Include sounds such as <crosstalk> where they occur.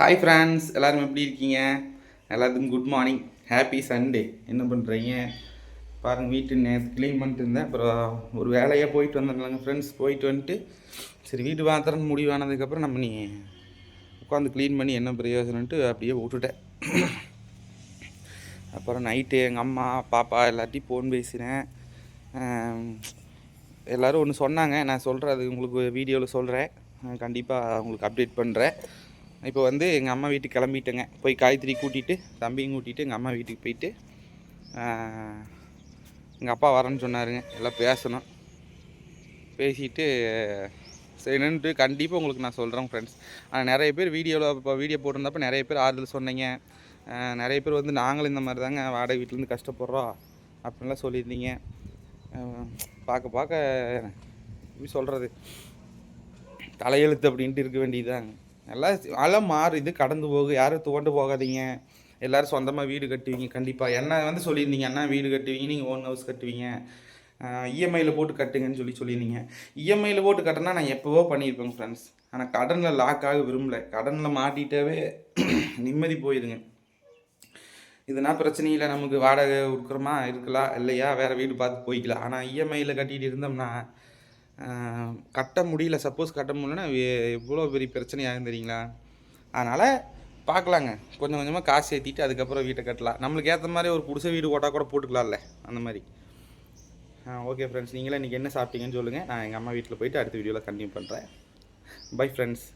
Hi friends எல்லோரும் எப்படி இருக்கீங்க? எல்லாத்துக்கும் குட் மார்னிங் ஹாப்பி சண்டே என்ன பண்ணுறீங்க பாருங்கள் வீட்டு நேற்று க்ளீன் பண்ணிட்டு இருந்தேன். அப்புறம் ஒரு வேலையாக போயிட்டு வந்தேன்லங்க ஃப்ரெண்ட்ஸ் போயிட்டு வந்துட்டு சரி வீட்டு மாத்திரன்னு முடிவானதுக்கப்புறம் நம்ம நீ உட்காந்து க்ளீன் பண்ணி என்ன பிரயோஜனம்ன்ட்டு அப்படியே விட்டுட்டேன். அப்புறம் நைட்டு எங்கள் அம்மா பாப்பா எல்லாத்தையும் ஃபோன் பேசினேன். எல்லோரும் எல்லாரும் ஒன்று சொன்னாங்க. நான் சொல்கிறேன் அது உங்களுக்கு வீடியோவில் சொல்கிறேன் கண்டிப்பாக உங்களுக்கு அப்டேட் பண்ணுறேன் இப்போ வந்து எங்கள் அம்மா வீட்டுக்கு கிளம்பிட்டேங்க. போய் காயத்ரி கூட்டிகிட்டு தம்பியும் கூட்டிகிட்டு எங்கள் அம்மா வீட்டுக்கு போயிட்டு எங்கள் அப்பா வரேன்னு சொன்னாருங்க. எல்லாம் பேசணும். பேசிட்டு சரி நின்றுட்டு கண்டிப்பாக உங்களுக்கு நான் சொல்கிறேன் ஃப்ரெண்ட்ஸ் ஆனால் நிறைய பேர் வீடியோவில் இப்போ வீடியோ போட்டிருந்தப்ப நிறைய பேர் ஆறுதல் சொன்னீங்க. நிறைய பேர் வந்து நாங்களும் இந்த மாதிரி தாங்க வாடகை வீட்டிலேருந்து கஷ்டப்படுறோம் அப்படின்லாம் சொல்லியிருந்தீங்க. பார்க்க பார்க்க எப்படி சொல்கிறது தலையெழுத்து அப்படின்ட்டு இருக்க வேண்டியதுதாங்க. எல்லாம் எல்லாம் மாறுது கடந்து போகு. யாரும் துவண்டு போகாதீங்க. எல்லாரும் சொந்தமாக வீடு கட்டுவீங்க கண்டிப்பாக என்ன வந்து சொல்லியிருந்தீங்க என்ன வீடு கட்டுவீங்க நீங்கள் ஓன் ஹவுஸ் கட்டுவீங்க. இஎம்ஐயில் போட்டு கட்டுங்கன்னு சொல்லி சொல்லியிருந்தீங்க. இஎம்ஐயில் போட்டு கட்டினா நான் எப்போவோ பண்ணியிருப்பேங்க ஃப்ரெண்ட்ஸ் ஆனால் கடனில் லாக் ஆக விரும்பல. கடனில் மாட்டிட்டாவே <clears throat> நிம்மதி போயிடுங்க. இதுனா பிரச்சனை இல்லை. நமக்கு வாடகை கொடுக்குறோமா? இருக்கலாம். இல்லையா? வேறு வீடு பார்த்து போய்க்கலாம். ஆனால் இஎம்ஐயில் கட்டிகிட்டு இருந்தோம்னா கட்ட முடியல. சப்போஸ் கட்ட முடியலன்னா எவ்வளோ பெரிய பிரச்சனையாகும் தெரியுங்களா? அதனால் பார்க்கலாங்க கொஞ்சம் கொஞ்சமாக காசு ஏற்றிட்டு அதுக்கப்புறம் வீட்டை கட்டலாம். நம்மளுக்கு ஏற்ற மாதிரி ஒரு புதுசை வீடு ஓட்டா கூட போட்டுக்கலாம்ல அந்த மாதிரி. ஓகே ஃப்ரெண்ட்ஸ் நீங்களே இன்றைக்கி என்ன சாப்பிட்டீங்கன்னு சொல்லுங்கள் நான் எங்கள் அம்மா வீட்டில் போயிட்டு அடுத்த வீடியோவில் கண்டினியூ பண்ணுறேன் பை ஃப்ரெண்ட்ஸ்